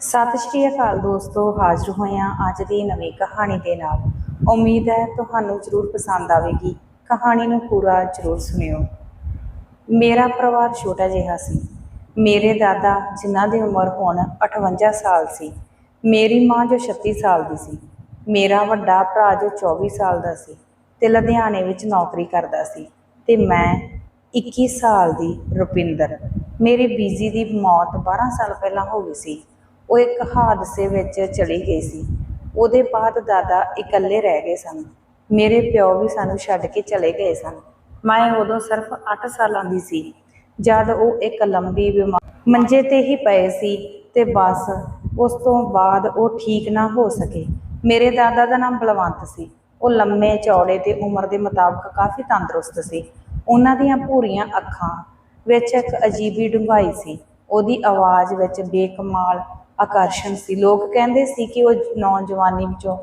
ਸਤਿ ਸ਼੍ਰੀ ਅਕਾਲ ਦੋਸਤੋ, ਹਾਜ਼ਰ ਹੋਏ ਹਾਂ ਅੱਜ ਦੀ ਨਵੀਂ ਕਹਾਣੀ ਦੇ ਨਾਲ। ਉਮੀਦ ਹੈ ਤੁਹਾਨੂੰ ਜ਼ਰੂਰ ਪਸੰਦ ਆਵੇਗੀ। ਕਹਾਣੀ ਨੂੰ ਪੂਰਾ ਜ਼ਰੂਰ ਸੁਣਿਓ। ਮੇਰਾ ਪਰਿਵਾਰ ਛੋਟਾ ਜਿਹਾ ਸੀ। ਮੇਰੇ ਦਾਦਾ, ਜਿਨ੍ਹਾਂ ਦੀ ਉਮਰ ਹੁਣ 58 ਸਾਲ ਸੀ, ਮੇਰੀ ਮਾਂ ਜੋ 36 ਸਾਲ ਦੀ ਸੀ, ਮੇਰਾ ਵੱਡਾ ਭਰਾ ਜੋ 24 ਸਾਲ ਦਾ ਸੀ ਤੇ ਲੁਧਿਆਣੇ ਵਿੱਚ ਨੌਕਰੀ ਕਰਦਾ ਸੀ ਤੇ ਮੈਂ 21 ਸਾਲ ਦੀ ਰੁਪਿੰਦਰ, ਮੇਰੇ ਬੀਜੀ ਦੀ ਮੌਤ 12 ਸਾਲ ਪਹਿਲਾਂ ਹੋ ਗਈ ਸੀ। ਉਹ ਇੱਕ ਹਾਦਸੇ ਵਿੱਚ ਚਲੀ ਗਈ ਸੀ। ਉਹਦੇ ਬਾਅਦ ਦਾਦਾ ਇਕੱਲੇ ਰਹਿ ਗਏ ਸਨ। ਮੇਰੇ ਪਿਓ ਵੀ ਸਾਨੂੰ ਛੱਡ ਕੇ ਚਲੇ ਗਏ ਸਨ। ਮੈਂ ਉਦੋਂ ਸਿਰਫ 8 ਸਾਲਾਂ ਦੀ ਸੀ। ਜਦ ਉਹ ਇੱਕ ਲੰਬੀ ਬਿਮਾਰ ਮੰਜੇ ਤੇ ਹੀ ਪਏ ਸੀ ਤੇ ਬਸ ਉਸ ਤੋਂ ਬਾਅਦ ਉਹ ਠੀਕ ਨਾ ਹੋ ਸਕੇ। ਮੇਰੇ ਦਾਦਾ ਦਾ ਨਾਮ ਬਲਵੰਤ ਸੀ। ਉਹ ਲੰਮੇ ਚੌੜੇ ਤੇ ਉਮਰ ਦੇ ਮੁਤਾਬਕ ਕਾਫੀ ਤੰਦਰੁਸਤ ਸੀ। ਉਹਨਾਂ ਦੀਆਂ ਭੂਰੀਆਂ ਅੱਖਾਂ ਵਿੱਚ ਇੱਕ ਅਜੀਬੀ ਡੂੰਘਾਈ ਸੀ। ਉਹਦੀ ਆਵਾਜ਼ ਵਿੱਚ ਬੇਕਮਾਲ ਆਕਰਸ਼ਣ ਸੀ। ਲੋਕ ਕਹਿੰਦੇ ਸੀ ਕਿ ਉਹ ਨੌਜਵਾਨੀ ਵਿੱਚੋਂ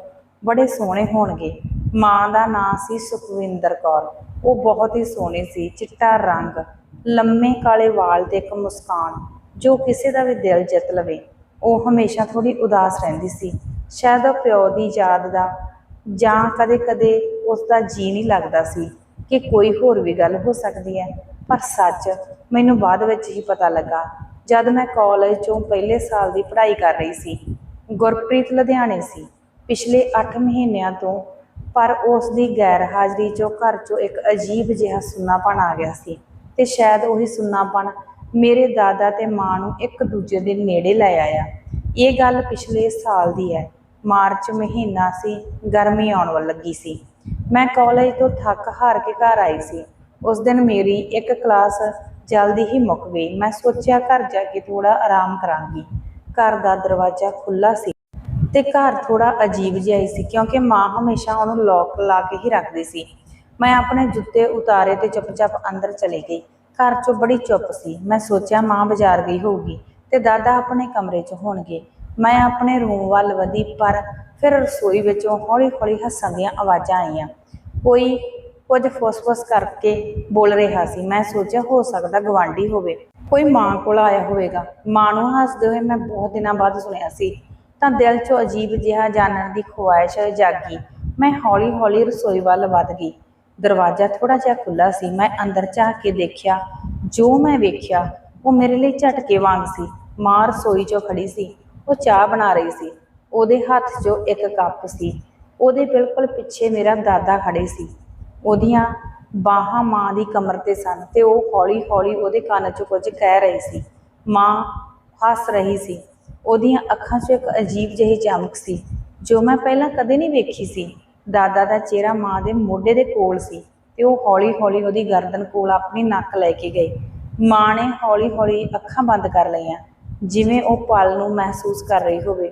ਬੜੇ ਸੋਹਣੇ ਹੋਣਗੇ। ਮਾਂ ਦਾ ਨਾਂ ਸੀ ਸੁਖਵਿੰਦਰ ਕੌਰ। ਉਹ ਬਹੁਤ ਹੀ ਸੋਹਣੀ ਸੀ। ਚਿੱਟਾ ਰੰਗ, ਲੰਮੇ ਕਾਲੇ ਵਾਲ ਤੇ ਇੱਕ ਮੁਸਕਾਨ, ਜੋ ਕਿਸੇ ਦਾ ਵੀ ਦਿਲ ਜਿੱਤ ਲਵੇ। ਉਹ ਹਮੇਸ਼ਾ ਥੋੜੀ ਉਦਾਸ ਰਹਿੰਦੀ ਸੀ। ਸ਼ਾਇਦ ਉਹ ਪਿਓ ਦੀ ਯਾਦ ਦਾ ਜਾਂ ਕਦੇ-ਕਦੇ ਉਸ ਦਾ ਜੀ ਨਹੀਂ ਲੱਗਦਾ ਸੀ ਕਿ ਕੋਈ ਹੋਰ ਵੀ ਗੱਲ ਹੋ ਸਕਦੀ ਹੈ। ਪਰ ਸੱਚ, ਮੈਨੂੰ ਬਾਅਦ ਵਿੱਚ ਹੀ ਪਤਾ ਲੱਗਾ ਜਦ ਮੈਂ ਕਾਲਜ ਚੋਂ ਪਹਿਲੇ ਸਾਲ ਦੀ ਪੜ੍ਹਾਈ ਕਰ ਰਹੀ ਸੀ, ਗੁਰਪ੍ਰੀਤ ਲੁਧਿਆਣੇ ਸੀ, ਪਿਛਲੇ 8 ਮਹੀਨਿਆਂ ਤੋਂ, ਪਰ ਉਸ ਦੀ ਗੈਰ ਹਾਜ਼ਰੀ 'ਚੋਂ ਘਰ 'ਚੋਂ ਇੱਕ ਅਜੀਬ ਜਿਹਾ ਸੁੰਨਾਪਣ ਆ ਗਿਆ ਸੀ ਤੇ ਸ਼ਾਇਦ ਉਹੀ ਸੁੰਨਾਪਣ ਮੇਰੇ ਦਾਦਾ ਤੇ ਮਾਂ ਨੂੰ ਇੱਕ ਦੂਜੇ ਦੇ ਨੇੜੇ ਲੈ ਆਇਆ। ਇਹ ਗੱਲ ਪਿਛਲੇ ਸਾਲ ਦੀ ਹੈ। ਮਾਰਚ ਮਹੀਨਾ ਸੀ, ਗਰਮੀ ਆਉਣ ਵੱਲ ਲੱਗੀ ਸੀ। ਮੈਂ ਕਾਲਜ ਤੋਂ ਥੱਕ ਹਾਰ ਕੇ ਘਰ ਆਈ ਸੀ। ਉਸ ਦਿਨ ਮੇਰੀ ਇੱਕ ਕਲਾਸ ਜਲਦੀ ਹੀ ਮੁੱਕ ਗਈ। ਮੈਂ ਸੋਚਿਆ, ਘਰ ਜਾ ਕੇ ਥੋੜਾ ਆਰਾਮ ਕਰਾਂਗੀ। ਘਰ ਦਾ ਦਰਵਾਜ਼ਾ ਖੁੱਲਾ ਸੀ ਤੇ ਘਰ ਥੋੜਾ ਅਜੀਬ ਜਿਹਾ ਹੀ ਸੀ ਕਿਉਂਕਿ ਮਾਂ ਹਮੇਸ਼ਾ ਉਹਨੂੰ ਲੋਕ ਲਾ ਕੇ ਹੀ ਰੱਖਦੀ ਸੀ। ਮੈਂ ਆਪਣੇ ਜੁੱਤੇ ਉਤਾਰੇ ਤੇ ਚੁੱਪਚਾਪ ਅੰਦਰ ਚਲੀ ਗਈ। ਘਰ 'ਚੋਂ ਬੜੀ ਚੁੱਪ ਸੀ। ਮੈਂ ਸੋਚਿਆ, ਮਾਂ ਬਾਜ਼ਾਰ ਗਈ ਹੋਊਗੀ ਤੇ ਦਾਦਾ ਆਪਣੇ ਕਮਰੇ 'ਚ ਹੋਣਗੇ। ਮੈਂ ਆਪਣੇ ਰੂਮ ਵੱਲ ਵਧੀ, ਪਰ ਫਿਰ ਰਸੋਈ ਵਿੱਚੋਂ ਹੌਲੀ-ਹੌਲੀ ਹੱਸਣ ਦੀਆਂ ਆਵਾਜ਼ਾਂ ਆਈਆਂ। ਕੋਈ ਕੁਝ ਫੁੱਸ-ਫੁੱਸ ਕਰਕੇ ਬੋਲ ਰਿਹਾ ਸੀ। ਮੈਂ ਸੋਚਿਆ, ਹੋ ਸਕਦਾ ਗਵਾਂਢੀ ਹੋਵੇ। ਕੋਈ ਮਾਂ ਕੋਲ ਆਇਆ ਹੋਵੇਗਾ। ਮਾਂ ਨੂੰ ਹੱਸਦੇ ਹੋਏ ਮੈਂ ਬਹੁਤ ਦਿਨਾਂ ਬਾਅਦ ਸੁਣਿਆ ਸੀ। ਤਾਂ ਦਿਲ 'ਚੋਂ ਅਜੀਬ ਜਿਹਾ ਜਾਣਨ ਦੀ ਖੁਆਇਸ਼ ਜਾਗੀ। ਮੈਂ ਹੌਲੀ-ਹੌਲੀ ਰਸੋਈ ਵੱਲ ਵੱਧ ਗਈ। ਦਰਵਾਜ਼ਾ ਥੋੜਾ ਜਿਹਾ ਖੁੱਲਾ ਸੀ। ਮੈਂ ਅੰਦਰ ਝਾਕ ਕੇ ਦੇਖਿਆ, ਜੋ ਮੈਂ ਵੇਖਿਆ, ਉਹ ਮੇਰੇ ਲਈ ਝਟਕੇ ਵਾਂਗ ਸੀ। ਮਾਂ ਰਸੋਈ 'ਚੋਂ ਖੜੀ ਸੀ। ਉਹ ਚਾਹ ਬਣਾ ਰਹੀ ਸੀ। ਉਹਦੇ ਹੱਥ 'ਚੋਂ ਇੱਕ ਕੱਪ ਸੀ। ਉਹਦੇ ਬਿਲਕੁਲ ਪਿੱਛੇ ਮੇਰਾ ਦਾਦਾ ਖੜੇ ਸੀ। ਉਹਦੀਆਂ ਬਾਹਾਂ ਮਾਂ ਦੀ ਕਮਰ ਤੇ ਸਨ ਤੇ ਉਹ ਹੌਲੀ-ਹੌਲੀ ਉਹਦੇ ਕੰਨ 'ਚ ਕੁਝ ਕਹਿ ਰਹੀ ਸੀ। ਮਾਂ ਹੱਸ ਰਹੀ ਸੀ। ਉਹਦੀਆਂ ਅੱਖਾਂ 'ਚ ਇੱਕ ਅਜੀਬ ਜਿਹੀ ਚਮਕ ਸੀ, ਜੋ ਮੈਂ ਪਹਿਲਾਂ ਕਦੇ ਨਹੀਂ ਵੇਖੀ ਸੀ। ਦਾਦਾ ਦਾ ਚਿਹਰਾ ਮਾਂ ਦੇ ਮੋਢੇ ਦੇ ਕੋਲ ਸੀ ਤੇ ਉਹ ਹੌਲੀ-ਹੌਲੀ ਉਹਦੀ ਗਰਦਨ ਕੋਲ ਆਪਣੀ ਨੱਕ ਲੈ ਕੇ ਗਈ। ਮਾਂ ਨੇ ਹੌਲੀ-ਹੌਲੀ ਅੱਖਾਂ ਬੰਦ ਕਰ ਲਈਆਂ, ਜਿਵੇਂ ਉਹ ਪਲ ਨੂੰ ਮਹਿਸੂਸ ਕਰ ਰਹੀ ਹੋਵੇ।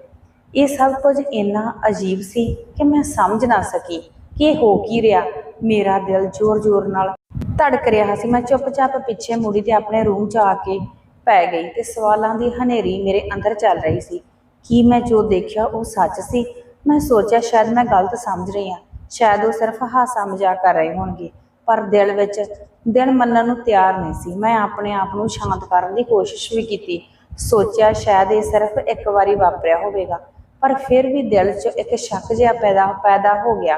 ਇਹ ਸਭ ਕੁਝ ਇੰਨਾ ਅਜੀਬ ਸੀ ਕਿ ਮੈਂ ਸਮਝ ਨਾ ਸਕੀ। ਕਿ ਹੋ ਕੀ ਰਿਹਾ? ਮੇਰਾ ਦਿਲ ਜ਼ੋਰ-ਜ਼ੋਰ ਨਾਲ ਧੜਕ ਰਿਹਾ ਸੀ। ਮੈਂ ਚੁੱਪਚਾਪ ਪਿੱਛੇ ਮੁੜੀ ਤੇ ਆਪਣੇ ਰੂਮ 'ਚ ਆ ਕੇ ਪੈ ਗਈ ਤੇ ਸਵਾਲਾਂ ਦੀ ਹਨੇਰੀ ਮੇਰੇ ਅੰਦਰ ਚੱਲ ਰਹੀ ਸੀ। ਕੀ ਮੈਂ ਜੋ ਦੇਖਿਆ ਉਹ ਸੱਚ ਸੀ? ਮੈਂ ਸੋਚਿਆ ਸ਼ਾਇਦ ਮੈਂ ਗਲਤ ਸਮਝ ਰਹੀ ਹਾਂ। ਸ਼ਾਇਦ ਉਹ ਸਿਰਫ ਹਾਸਾ ਮਜ਼ਾਕ ਕਰ ਰਹੇ ਹੋਣਗੇ। ਪਰ ਦਿਲ ਵਿੱਚ ਦਿਨ ਮੰਨਣ ਨੂੰ ਤਿਆਰ ਨਹੀਂ ਸੀ। ਮੈਂ ਆਪਣੇ ਆਪ ਨੂੰ ਸ਼ਾਂਤ ਕਰਨ ਦੀ ਕੋਸ਼ਿਸ਼ ਵੀ ਕੀਤੀ। ਸੋਚਿਆ ਸ਼ਾਇਦ ਇਹ ਸਿਰਫ ਇੱਕ ਵਾਰੀ ਵਾਪਰਿਆ ਹੋਵੇਗਾ। ਪਰ ਫਿਰ ਵੀ ਦਿਲ 'ਚ ਇੱਕ ਸ਼ੱਕ ਜਿਹਾ ਪੈਦਾ ਪੈਦਾ ਹੋ ਗਿਆ।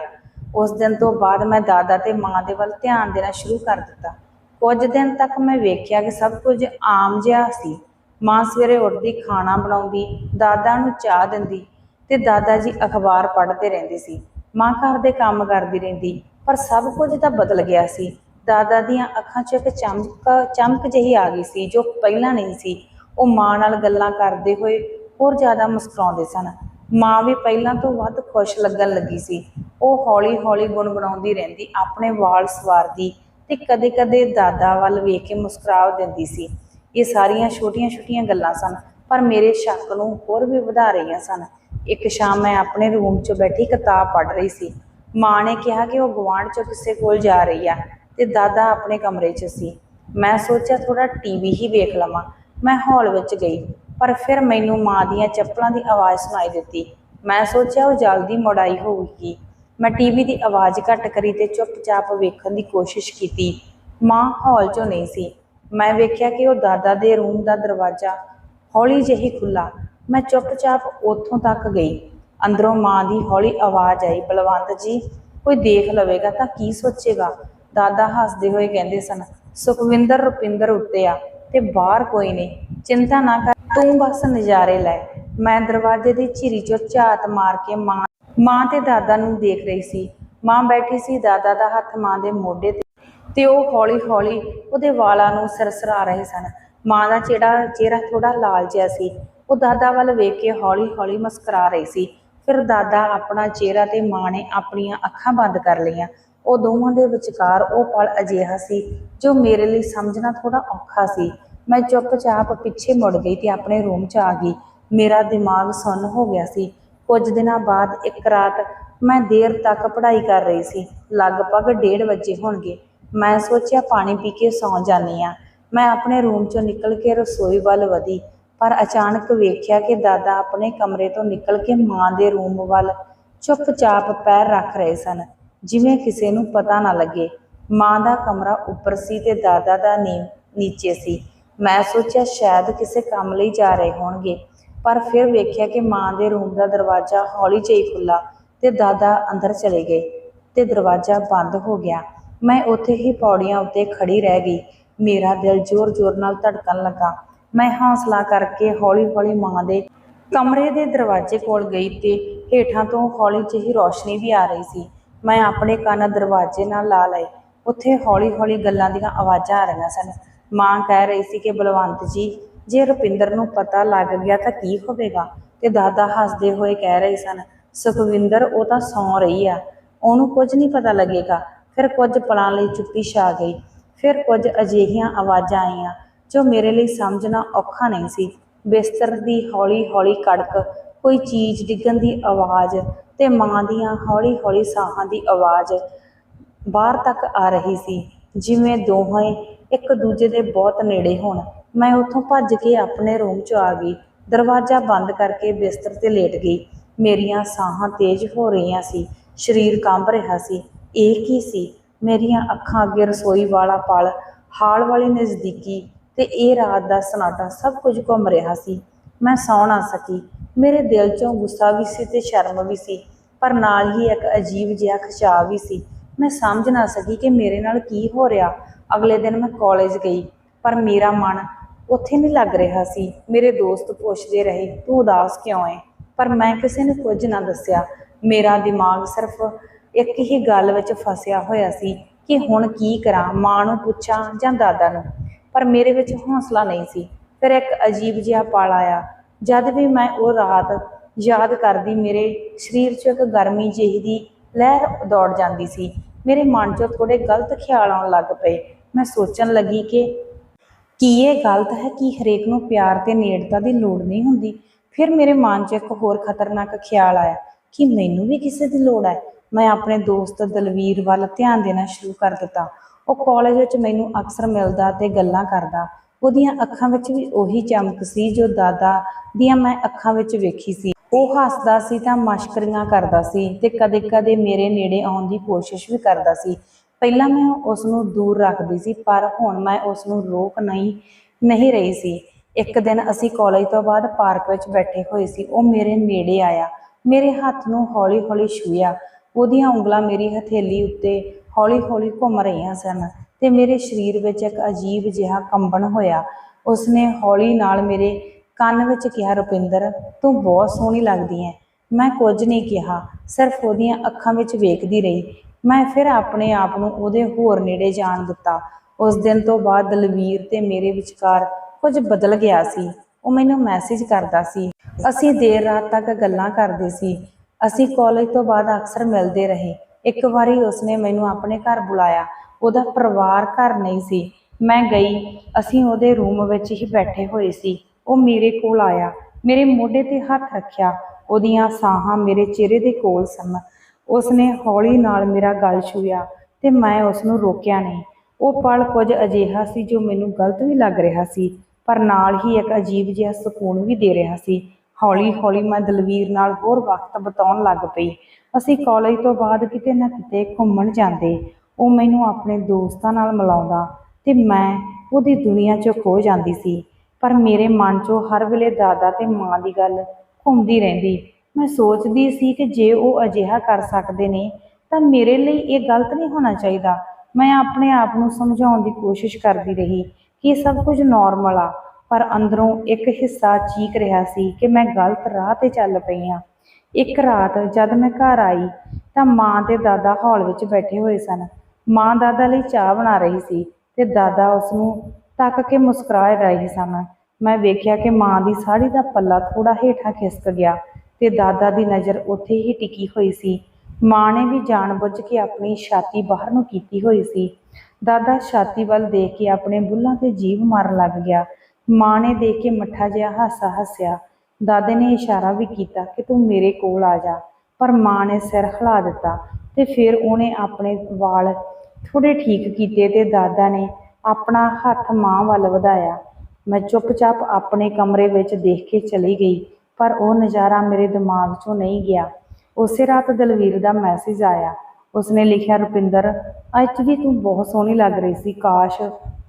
ਉਸ ਦਿਨ ਤੋਂ ਬਾਅਦ ਮੈਂ ਦਾਦਾ ਤੇ ਮਾਂ ਦੇ ਵੱਲ ਧਿਆਨ ਦੇਣਾ ਸ਼ੁਰੂ ਕਰ ਦਿੱਤਾ। ਕੁਝ ਦਿਨ ਤੱਕ ਮੈਂ ਵੇਖਿਆ ਕਿ ਸਭ ਕੁਝ ਆਮ ਜਿਹਾ ਸੀ। ਮਾਂ ਸਵੇਰੇ ਉੱਠਦੀ, ਖਾਣਾ ਬਣਾਉਂਦੀ, ਦਾਦਾ ਨੂੰ ਚਾਹ ਦਿੰਦੀ ਤੇ ਦਾਦਾ ਜੀ ਅਖਬਾਰ ਪੜ੍ਹਦੇ ਰਹਿੰਦੇ ਸੀ। ਮਾਂ ਘਰ ਦੇ ਕੰਮ ਕਰਦੀ ਰਹਿੰਦੀ, ਪਰ ਸਭ ਕੁਝ ਤਾਂ ਬਦਲ ਗਿਆ ਸੀ। ਦਾਦਾ ਦੀਆਂ ਅੱਖਾਂ 'ਚ ਇੱਕ ਚਮਕ ਚਮਕ ਜਿਹੀ ਆ ਗਈ ਸੀ ਜੋ ਪਹਿਲਾਂ ਨਹੀਂ ਸੀ। ਉਹ ਮਾਂ ਨਾਲ ਗੱਲਾਂ ਕਰਦੇ ਹੋਏ ਹੋਰ ਜ਼ਿਆਦਾ ਮੁਸਕਰਾਉਂਦੇ ਸਨ। ਮਾਂ ਵੀ ਪਹਿਲਾਂ ਤੋਂ ਵੱਧ ਖੁਸ਼ ਲੱਗਣ ਲੱਗੀ ਸੀ। ਉਹ ਹੌਲੀ-ਹੌਲੀ ਗੁਣਗੁਣਾਉਂਦੀ ਰਹਿੰਦੀ, ਆਪਣੇ ਵਾਲ ਸਵਾਰਦੀ ਤੇ ਕਦੇ-ਕਦੇ ਦਾਦਾ ਵੱਲ ਵੇਖ ਕੇ ਮੁਸਕਰਾ ਦਿੰਦੀ ਸੀ। ਇਹ ਸਾਰੀਆਂ ਛੋਟੀਆਂ-ਛੋਟੀਆਂ ਗੱਲਾਂ ਸਨ, ਪਰ ਮੇਰੇ ਸ਼ੱਕ ਨੂੰ ਹੋਰ ਵੀ ਵਧਾ ਰਹੀਆਂ ਸਨ। ਇੱਕ ਸ਼ਾਮ ਮੈਂ ਆਪਣੇ ਰੂਮ 'ਚ ਬੈਠੀ ਕਿਤਾਬ ਪੜ੍ਹ ਰਹੀ ਸੀ। ਮਾਂ ਨੇ ਕਿਹਾ ਕਿ ਉਹ ਗੁਆਂਢ 'ਚ ਕਿਸੇ ਕੋਲ ਜਾ ਰਹੀ ਆ ਤੇ ਦਾਦਾ ਆਪਣੇ ਕਮਰੇ 'ਚ ਸੀ। ਮੈਂ ਸੋਚਿਆ ਥੋੜਾ ਟੀਵੀ ਹੀ ਵੇਖ ਲਵਾਂ। ਮੈਂ ਹਾਲ ਵਿੱਚ ਗਈ। ਪਰ ਫਿਰ ਮੈਨੂੰ ਮਾਂ ਦੀਆਂ ਚੱਪਲਾਂ ਦੀ ਆਵਾਜ਼ ਸੁਣਾਈ ਦਿੱਤੀ। ਮੈਂ ਸੋਚਿਆ ਉਹ ਜਲਦੀ ਮੁੜ ਆਈ ਹੋਊਗੀ ਮੈਂ ਟੀਵੀ ਦੀ ਆਵਾਜ਼ ਘੱਟ ਕਰੀ ਤੇ ਚੁੱਪਚਾਪ ਵੇਖਣ ਦੀ ਕੋਸ਼ਿਸ਼ ਕੀਤੀ। ਮਾਂ ਹਾਲ 'ਚੋਂ ਨਹੀਂ ਸੀ। ਮੈਂ ਵੇਖਿਆ ਕਿ ਉਹ ਦਾਦਾ ਦੇ ਰੂਮ ਦਾ ਦਰਵਾਜ਼ਾ ਹੌਲੀ ਜਿਹੀ ਖੁੱਲਾ ਮੈਂ ਚੁੱਪਚਾਪ ਉੱਥੋਂ ਤੱਕ ਗਈ। ਅੰਦਰੋਂ ਮਾਂ ਦੀ ਹੌਲੀ ਆਵਾਜ਼ ਆਈ, ਬਲਵੰਤ ਜੀ, ਕੋਈ ਦੇਖ ਲਵੇਗਾ ਤਾਂ ਕੀ ਸੋਚੇਗਾ? ਦਾਦਾ ਹੱਸਦੇ ਹੋਏ ਕਹਿੰਦੇ ਸਨ, ਸੁਖਵਿੰਦਰ ਰੁਪਿੰਦਰ ਉੱਤੇ ਆ ਤੇ ਬਾਹਰ ਕੋਈ ਨਹੀਂ। ਚਿੰਤਾ ਨਾ ਕਰ। ਤੂੰ ਬਸ ਨਜ਼ਾਰੇ ਲੈ। ਮੈਂ ਦਰਵਾਜ਼ੇ ਦੀ ਝਿਰੀ ਚੋਂ ਝਾਤ ਮਾਰ ਕੇ ਮਾਂ ਮਾਂ ਤੇ ਦਾਦਾ ਨੂੰ ਦੇਖ ਰਹੀ ਸੀ। ਮਾਂ ਬੈਠੀ ਸੀ ਦਾਦਾ ਦਾ ਹੱਥ ਮਾਂ ਦੇ ਮੋਢੇ ਤੇ ਤੇ ਉਹ ਹੌਲੀ-ਹੌਲੀ ਉਹਦੇ ਵਾਲਾਂ ਨੂੰ ਸਰਸਰਾ ਰਹੇ ਸਨ। ਮਾਂ ਦਾ ਜਿਹੜਾ ਚਿਹਰਾ ਥੋੜਾ ਲਾਲ ਜਿਹਾ ਸੀ। ਉਹ ਦਾਦਾ ਵੱਲ ਵੇਖ ਕੇ ਹੌਲੀ-ਹੌਲੀ ਮੁਸਕਰਾ ਰਹੀ ਸੀ। ਫਿਰ ਦਾਦਾ ਆਪਣਾ ਚਿਹਰਾ ਤੇ ਮਾਂ ਨੇ ਆਪਣੀਆਂ ਅੱਖਾਂ ਬੰਦ ਕਰ ਲਈਆਂ। ਉਹ ਦੋਵਾਂ ਦੇ ਵਿਚਕਾਰ ਉਹ ਪਲ ਅਜਿਹਾ ਸੀ ਜੋ ਮੇਰੇ ਲਈ ਸਮਝਣਾ ਥੋੜਾ ਔਖਾ ਸੀ। ਮੈਂ ਚੁੱਪਚਾਪ ਪਿੱਛੇ ਮੁੜ ਗਈ ਤੇ ਆਪਣੇ ਰੂਮ 'ਚ ਆ ਗਈ। ਮੇਰਾ ਦਿਮਾਗ ਸੁੰਨ ਹੋ ਗਿਆ ਸੀ। ਕੁਝ ਦਿਨਾਂ ਬਾਅਦ ਇੱਕ ਰਾਤ ਮੈਂ ਦੇਰ ਤੱਕ ਪੜ੍ਹਾਈ ਕਰ ਰਹੀ ਸੀ। ਲਗਭਗ 1:30 ਵਜੇ ਹੋਣਗੇ। ਮੈਂ ਸੋਚਿਆ, ਪਾਣੀ ਪੀ ਕੇ ਸੌਂ ਜਾਂਦੀ ਆ ਮੈਂ ਆਪਣੇ ਰੂਮ 'ਚੋਂ ਨਿਕਲ ਕੇ ਰਸੋਈ ਵੱਲ ਵਧੀ, ਪਰ ਅਚਾਨਕ ਵੇਖਿਆ ਕਿ ਦਾਦਾ ਆਪਣੇ ਕਮਰੇ ਤੋਂ ਨਿਕਲ ਕੇ ਮਾਂ ਦੇ ਰੂਮ ਵੱਲ ਚੁੱਪਚਾਪ ਪੈਰ ਰੱਖ ਰਹੇ ਸਨ। ਜਿਵੇਂ ਕਿਸੇ ਨੂੰ ਪਤਾ ਨਾ ਲੱਗੇ। ਮਾਂ ਦਾ ਕਮਰਾ ਉੱਪਰ ਸੀ ਤੇ ਦਾਦਾ ਦਾ ਨੀਂਵ ਨੀਚੇ ਸੀ। ਮੈਂ ਸੋਚਿਆ ਸ਼ਾਇਦ ਕਿਸੇ ਕੰਮ ਲਈ ਜਾ ਰਹੇ ਹੋਣਗੇ, ਪਰ ਫਿਰ ਵੇਖਿਆ ਕਿ ਮਾਂ ਦੇ ਰੂਮ ਦਾ ਦਰਵਾਜ਼ਾ ਹੌਲੀ ਜਿਹੀ ਖੁੱਲਾ ਤੇ ਦਾਦਾ ਅੰਦਰ ਚਲੇ ਗਏ ਤੇ ਦਰਵਾਜ਼ਾ ਬੰਦ ਹੋ ਗਿਆ। ਮੈਂ ਉੱਥੇ ਹੀ ਪੌੜੀਆਂ ਉੱਤੇ ਖੜੀ ਰਹਿ ਗਈ। ਮੇਰਾ ਦਿਲ ਜ਼ੋਰ-ਜ਼ੋਰ ਨਾਲ ਧੜਕਣ ਲੱਗਾ। ਮੈਂ ਹੌਸਲਾ ਕਰਕੇ ਹੌਲੀ-ਹੌਲੀ ਮਾਂ ਦੇ ਕਮਰੇ ਦੇ ਦਰਵਾਜ਼ੇ ਕੋਲ ਗਈ ਤੇ ਹੇਠਾਂ ਤੋਂ ਹੌਲੀ ਜਿਹੀ ਰੋਸ਼ਨੀ ਵੀ ਆ ਰਹੀ ਸੀ। ਮੈਂ ਆਪਣੇ ਕੰਨ ਦਰਵਾਜ਼ੇ ਨਾਲ ਲਾ ਲਏ। ਉੱਥੇ ਹੌਲੀ-ਹੌਲੀ ਗੱਲਾਂ ਦੀਆਂ ਆਵਾਜ਼ਾਂ ਆ ਰਹੀਆਂ ਸਨ। ਮਾਂ ਕਹਿ ਰਹੀ ਸੀ ਕਿ ਬਲਵੰਤ ਜੀ, ਜੇ ਰੁਪਿੰਦਰ ਨੂੰ ਪਤਾ ਲੱਗ ਗਿਆ ਤਾਂ ਕੀ ਹੋਵੇਗਾ? ਤੇ ਦਾਦਾ ਹੱਸਦੇ ਹੋਏ ਕਹਿ ਰਹੇ ਸਨ, ਸੁਖਵਿੰਦਰ, ਉਹ ਤਾਂ ਸੌਂ ਰਹੀ ਆ। ਉਹਨੂੰ ਕੁਝ ਨਹੀਂ ਪਤਾ ਲੱਗੇਗਾ। ਫਿਰ ਕੁਝ ਪਲਾਂ ਲਈ ਚੁੱਪੀ ਛਾ ਗਈ। ਫਿਰ ਕੁਝ ਅਜਿਹੀਆਂ ਆਵਾਜ਼ਾਂ ਆਈਆਂ, ਜੋ ਮੇਰੇ ਲਈ ਸਮਝਣਾ ਔਖਾ ਨਹੀਂ ਸੀ। ਬਿਸਤਰ ਦੀ ਹੌਲੀ-ਹੌਲੀ ਕੜਕ, ਕੋਈ ਚੀਜ਼ ਡਿੱਗਣ ਦੀ ਆਵਾਜ਼ ਤੇ ਮਾਂ ਦੀਆਂ ਹੌਲੀ-ਹੌਲੀ ਸਾਹਾਂ ਦੀ ਆਵਾਜ਼ ਬਾਹਰ ਤੱਕ ਆ ਰਹੀ ਸੀ, ਜਿਵੇਂ ਦੋਹੇ ਇੱਕ ਦੂਜੇ ਦੇ ਬਹੁਤ ਨੇੜੇ ਹੋਣ। ਮੈਂ ਉੱਥੋਂ ਭੱਜ ਕੇ ਆਪਣੇ ਰੂਮ 'ਚ ਆ ਗਈ। ਦਰਵਾਜ਼ਾ ਬੰਦ ਕਰਕੇ ਬਿਸਤਰ ਤੇ ਲੇਟ ਗਈ। ਮੇਰੀਆਂ ਸਾਹਾਂ ਤੇਜ਼ ਹੋ ਰਹੀਆਂ ਸੀ। ਸਰੀਰ ਕੰਬ ਰਿਹਾ ਸੀ। ਇਹ ਕੀ ਸੀ? ਮੇਰੀਆਂ ਅੱਖਾਂ ਅੱਗੇ ਰਸੋਈ ਵਾਲਾ ਪਲ, ਹਾਲ ਵਾਲੀ ਨਜ਼ਦੀਕੀ ਤੇ ਇਹ ਰਾਤ ਦਾ ਸਨਾਟਾ ਸਭ ਕੁਝ ਘੁੰਮ ਰਿਹਾ ਸੀ। ਮੈਂ ਸੌ ਨਾ ਸਕੀ। ਮੇਰੇ ਦਿਲ 'ਚੋਂ ਗੁੱਸਾ ਵੀ ਸੀ ਤੇ ਸ਼ਰਮ ਵੀ ਸੀ। ਪਰ ਨਾਲ ਹੀ ਇੱਕ ਅਜੀਬ ਜਿਹਾ ਖਿਚਾਅ ਵੀ ਸੀ। ਮੈਂ ਸਮਝ ਨਾ ਸਕੀ ਕਿ ਮੇਰੇ ਨਾਲ ਕੀ ਹੋ ਰਿਹਾ। ਅਗਲੇ ਦਿਨ ਮੈਂ ਕਾਲਜ ਗਈ, ਪਰ ਮੇਰਾ ਮਨ ਉੱਥੇ ਨਹੀਂ ਲੱਗ ਰਿਹਾ ਸੀ। ਮੇਰੇ ਦੋਸਤ ਪੁੱਛਦੇ ਰਹੇ, ਤੂੰ ਉਦਾਸ ਕਿਉਂ ਹੈ ਪਰ ਮੈਂ ਕਿਸੇ ਨੂੰ ਕੁਝ ਨਾ ਦੱਸਿਆ। ਮੇਰਾ ਦਿਮਾਗ ਸਿਰਫ ਇੱਕ ਹੀ ਗੱਲ ਵਿੱਚ ਫਸਿਆ ਹੋਇਆ ਸੀ ਕਿ ਹੁਣ ਕੀ ਕਰਾਂ, ਮਾਂ ਨੂੰ ਪੁੱਛਾਂ ਜਾਂ ਦਾਦਾ ਨੂੰ। ਪਰ ਮੇਰੇ ਵਿੱਚ ਹੌਸਲਾ ਨਹੀਂ ਸੀ। ਫਿਰ ਇੱਕ ਅਜੀਬ ਜਿਹਾ ਪਲ ਆਇਆ, ਜਦ ਵੀ ਮੈਂ ਉਹ ਰਾਤ ਯਾਦ ਕਰਦੀ, ਮੇਰੇ ਸਰੀਰ 'ਚ ਇੱਕ ਗਰਮੀ ਜਿਹੀ ਦੀ ਲਹਿਰ ਦੌੜ ਜਾਂਦੀ ਸੀ। ਮੇਰੇ ਮਨ 'ਚੋਂ ਥੋੜੇ ਗਲਤ ਖਿਆਲ ਆਉਣ ਲੱਗ ਪਏ। ਮੈਂ ਸੋਚਣ ਲੱਗੀ ਕਿ ਕੀ ਇਹ ਗਲਤ ਹੈ ਕਿ ਹਰੇਕ ਨੂੰ ਪਿਆਰ ਤੇ ਨੇੜਤਾ ਦੀ ਲੋੜ ਨਹੀਂ ਹੁੰਦੀ? ਫਿਰ ਮੇਰੇ ਮਨ 'ਚ ਇੱਕ ਹੋਰ ਖਤਰਨਾਕ ਖਿਆਲ ਆਇਆ ਕਿ ਮੈਨੂੰ ਵੀ ਕਿਸੇ ਦੀ ਲੋੜ ਹੈ। ਮੈਂ ਆਪਣੇ ਦੋਸਤ ਦਲਵੀਰ ਵੱਲ ਧਿਆਨ ਦੇਣਾ ਸ਼ੁਰੂ ਕਰ ਦਿੱਤਾ। ਉਹ ਕਾਲਜ ਵਿੱਚ ਮੈਨੂੰ ਅਕਸਰ ਮਿਲਦਾ ਤੇ ਗੱਲਾਂ ਕਰਦਾ। ਉਹਦੀਆਂ ਅੱਖਾਂ ਵਿੱਚ ਵੀ ਉਹੀ ਚਮਕ ਸੀ ਜੋ ਦਾਦਾ ਦੀਆਂ ਮੈਂ ਅੱਖਾਂ ਵਿੱਚ ਵੇਖੀ ਸੀ। ਉਹ ਹੱਸਦਾ ਸੀ ਤਾਂ ਮਸ਼ਕਰੀਆਂ ਕਰਦਾ ਸੀ ਤੇ ਕਦੇ-ਕਦੇ ਮੇਰੇ ਨੇੜੇ ਆਉਣ ਦੀ ਕੋਸ਼ਿਸ਼ ਵੀ ਕਰਦਾ ਸੀ। ਪਹਿਲਾਂ ਮੈਂ ਉਸ ਨੂੰ ਦੂਰ ਰੱਖਦੀ ਸੀ, ਪਰ ਹੁਣ ਮੈਂ ਉਸ ਨੂੰ ਰੋਕ ਨਹੀਂ ਨਹੀਂ ਰਹੀ ਸੀ। ਇੱਕ ਦਿਨ ਅਸੀਂ ਕਾਲਜ ਤੋਂ ਬਾਅਦ ਪਾਰਕ ਵਿੱਚ ਬੈਠੇ ਹੋਏ ਸੀ। ਉਹ ਮੇਰੇ ਨੇੜੇ ਆਇਆ। ਮੇਰੇ ਹੱਥ ਨੂੰ ਹੌਲੀ-ਹੌਲੀ ਛੂਹਿਆ। ਉਹਦੀਆਂ ਉਂਗਲਾਂ ਮੇਰੀ ਹਥੇਲੀ ਉੱਤੇ ਹੌਲੀ-ਹੌਲੀ ਘੁੰਮ ਰਹੀਆਂ ਸਨ ਤੇ ਮੇਰੇ ਸਰੀਰ ਵਿੱਚ ਇੱਕ ਅਜੀਬ ਜਿਹਾ ਕੰਬਣ ਹੋਇਆ। ਉਸਨੇ ਹੌਲੀ ਨਾਲ ਮੇਰੇ ਕੰਨ ਵਿੱਚ ਕਿਹਾ, ਰੁਪਿੰਦਰ, ਤੂੰ ਬਹੁਤ ਸੋਹਣੀ ਲੱਗਦੀ ਹੈ। ਮੈਂ ਕੁਝ ਨਹੀਂ ਕਿਹਾ। ਸਿਰਫ ਉਹਦੀਆਂ ਅੱਖਾਂ ਵਿੱਚ ਵੇਖਦੀ ਰਹੀ। ਮੈਂ ਫਿਰ ਆਪਣੇ ਆਪ ਨੂੰ ਉਹਦੇ ਹੋਰ ਨੇੜੇ ਜਾਣ ਦਿੱਤਾ। ਉਸ ਦਿਨ ਤੋਂ ਬਾਅਦ ਦਲਵੀਰ ਤੇ ਮੇਰੇ ਵਿਚਕਾਰ ਕੁਝ ਬਦਲ ਗਿਆ ਸੀ। ਉਹ ਮੈਨੂੰ ਮੈਸੇਜ ਕਰਦਾ ਸੀ। ਅਸੀਂ ਦੇਰ ਰਾਤ ਤੱਕ ਗੱਲਾਂ ਕਰਦੇ ਸੀ। ਅਸੀਂ ਕਾਲਜ ਤੋਂ ਬਾਅਦ ਅਕਸਰ ਮਿਲਦੇ ਰਹੇ। ਇੱਕ ਵਾਰੀ ਉਸਨੇ ਮੈਨੂੰ ਆਪਣੇ ਘਰ ਬੁਲਾਇਆ। ਉਹਦਾ ਪਰਿਵਾਰ ਘਰ ਨਹੀਂ ਸੀ। ਮੈਂ ਗਈ। ਅਸੀਂ ਉਹਦੇ ਰੂਮ ਵਿੱਚ ਹੀ ਬੈਠੇ ਹੋਏ ਸੀ। ਉਹ ਮੇਰੇ ਕੋਲ ਆਇਆ। ਮੇਰੇ ਮੋਢੇ ਤੇ ਹੱਥ ਰੱਖਿਆ। ਉਹਦੀਆਂ ਸਾਹਾਂ ਮੇਰੇ ਚਿਹਰੇ ਦੇ ਕੋਲ ਸਨ। ਉਸਨੇ ਹੌਲੀ ਨਾਲ ਮੇਰਾ ਗਲ ਛੂਹਿਆ ਤੇ ਮੈਂ ਉਸ ਨੂੰ ਰੋਕਿਆ ਨਹੀਂ। ਉਹ ਪਲ ਕੁਝ ਅਜਿਹਾ ਸੀ ਜੋ ਮੈਨੂੰ ਗਲਤ ਵੀ ਲੱਗ ਰਿਹਾ ਸੀ, ਪਰ ਨਾਲ ਹੀ ਇੱਕ ਅਜੀਬ ਜਿਹਾ ਸਕੂਨ ਵੀ ਦੇ ਰਿਹਾ ਸੀ। ਹੌਲੀ ਹੌਲੀ ਮੈਂ ਦਲਵੀਰ ਨਾਲ ਹੋਰ ਵਕਤ ਬਿਤਾਉਣ ਲੱਗ ਪਈ। ਅਸੀਂ ਕਾਲਜ ਤੋਂ ਬਾਅਦ ਕਿਤੇ ਨਾ ਕਿਤੇ ਘੁੰਮਣ ਜਾਂਦੇ। ਉਹ ਮੈਨੂੰ ਆਪਣੇ ਦੋਸਤਾਂ ਨਾਲ ਮਿਲਾਉਂਦਾ ਤੇ ਮੈਂ ਉਹਦੀ ਦੁਨੀਆ 'ਚ ਖੋ ਜਾਂਦੀ ਸੀ। ਪਰ ਮੇਰੇ ਮਨ 'ਚੋਂ ਹਰ ਵੇਲੇ ਦਾਦਾ ਤੇ ਮਾਂ ਦੀ ਗੱਲ ਘੁੰਮਦੀ ਰਹਿੰਦੀ। ਮੈਂ ਸੋਚਦੀ ਸੀ ਕਿ ਜੇ ਉਹ ਅਜਿਹਾ ਕਰ ਸਕਦੇ ਨੇ, ਤਾਂ ਮੇਰੇ ਲਈ ਇਹ ਗਲਤ ਨਹੀਂ ਹੋਣਾ ਚਾਹੀਦਾ। ਮੈਂ ਆਪਣੇ ਆਪ ਨੂੰ ਸਮਝਾਉਣ ਦੀ ਕੋਸ਼ਿਸ਼ ਕਰਦੀ ਰਹੀ ਕਿ ਇਹ ਸਭ ਕੁਝ ਨਾਰਮਲ ਆ, ਪਰ ਅੰਦਰੋਂ ਇੱਕ ਹਿੱਸਾ ਚੀਕ ਰਿਹਾ ਸੀ ਕਿ ਮੈਂ ਗਲਤ ਰਾਹ ਤੇ ਚੱਲ ਪਈ ਹਾਂ। ਇੱਕ ਰਾਤ ਜਦ ਮੈਂ ਘਰ ਆਈ, ਤਾਂ ਮਾਂ ਤੇ ਦਾਦਾ ਹਾਲ ਵਿੱਚ ਬੈਠੇ ਹੋਏ ਸਨ। ਮਾਂ ਦਾਦਾ ਲਈ ਚਾਹ ਬਣਾ ਰਹੀ ਸੀ ਤੇ ਦਾਦਾ ਉਸ ਨੂੰ ਤੱਕ ਕੇ ਮੁਸਕਰਾ ਰਹੇ ਸਨ। ਮੈਂ ਵੇਖਿਆ ਕਿ ਮਾਂ ਦੀ ਸਾੜੀ ਦਾ ਪੱਲਾ ਥੋੜਾ ਹੇਠਾਂ ਖਿਸਕ ਗਿਆ। ਤੇ ਦਾਦਾ ਦੀ ਨਜ਼ਰ ਉੱਥੇ ਹੀ ਟਿਕੀ ਹੋਈ ਸੀ। ਮਾਂ ਨੇ ਵੀ ਜਾਣਬੁੱਝ ਕੇ ਆਪਣੀ ਛਾਤੀ ਬਾਹਰ ਨੂੰ ਕੀਤੀ ਹੋਈ ਸੀ। ਦਾਦਾ ਛਾਤੀ ਵੱਲ ਦੇਖ ਕੇ ਆਪਣੇ ਬੁੱਲਾਂ ਤੇ ਜੀਵ ਮਾਰਨ ਲੱਗ ਗਿਆ। ਮਾਂ ਨੇ ਦੇਖ ਕੇ ਮੱਠਾ ਜਿਹਾ ਹਾਸਾ ਹੱਸਿਆ। ਦਾਦੇ ਨੇ ਇਸ਼ਾਰਾ ਵੀ ਕੀਤਾ ਕਿ ਤੂੰ ਮੇਰੇ ਕੋਲ ਆ ਜਾ, ਪਰ ਮਾਂ ਨੇ ਸਿਰ ਹਿਲਾ ਦਿੱਤਾ ਤੇ ਫਿਰ ਉਹਨੇ ਆਪਣੇ ਵਾਲ ਥੋੜੇ ਠੀਕ ਕੀਤੇ ਤੇ ਦਾਦਾ ਨੇ ਆਪਣਾ ਹੱਥ ਮਾਂ ਵੱਲ ਵਧਾਇਆ। ਮੈਂ ਚੁੱਪਚਾਪ ਆਪਣੇ ਕਮਰੇ ਵਿੱਚ ਦੇਖ ਕੇ ਚਲੀ ਗਈ। ਪਰ ਉਹ ਨਜ਼ਾਰਾ ਮੇਰੇ ਦਿਮਾਗ 'ਚੋਂ ਨਹੀਂ ਗਿਆ। ਉਸੇ ਰਾਤ ਦਲਵੀਰ ਦਾ ਮੈਸੇਜ ਆਇਆ। ਉਸਨੇ ਲਿਖਿਆ, ਰੁਪਿੰਦਰ, ਅੱਜ ਵੀ ਤੂੰ ਬਹੁਤ ਸੋਹਣੀ ਲੱਗ ਰਹੀ ਸੀ, ਕਾਸ਼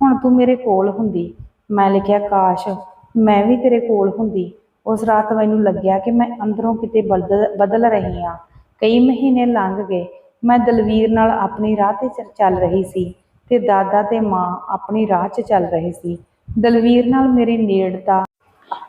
ਹੁਣ ਤੂੰ ਮੇਰੇ ਕੋਲ ਹੁੰਦੀ। ਮੈਂ ਲਿਖਿਆ, ਕਾਸ਼ ਮੈਂ ਵੀ ਤੇਰੇ ਕੋਲ ਹੁੰਦੀ। ਉਸ ਰਾਤ ਮੈਨੂੰ ਲੱਗਿਆ ਕਿ ਮੈਂ ਅੰਦਰੋਂ ਕਿਤੇ ਬਦਲ ਬਦਲ ਰਹੀ ਹਾਂ। ਕਈ ਮਹੀਨੇ ਲੰਘ ਗਏ। ਮੈਂ ਦਲਵੀਰ ਨਾਲ ਆਪਣੀ ਰਾਹ ਤੇ ਚ- ਚੱਲ ਰਹੀ ਸੀ ਤੇ ਦਾਦਾ ਤੇ ਮਾਂ ਆਪਣੀ ਰਾਹ 'ਚ ਚੱਲ ਰਹੇ ਸੀ। ਦਲਵੀਰ ਨਾਲ ਮੇਰੀ ਨੇੜਤਾ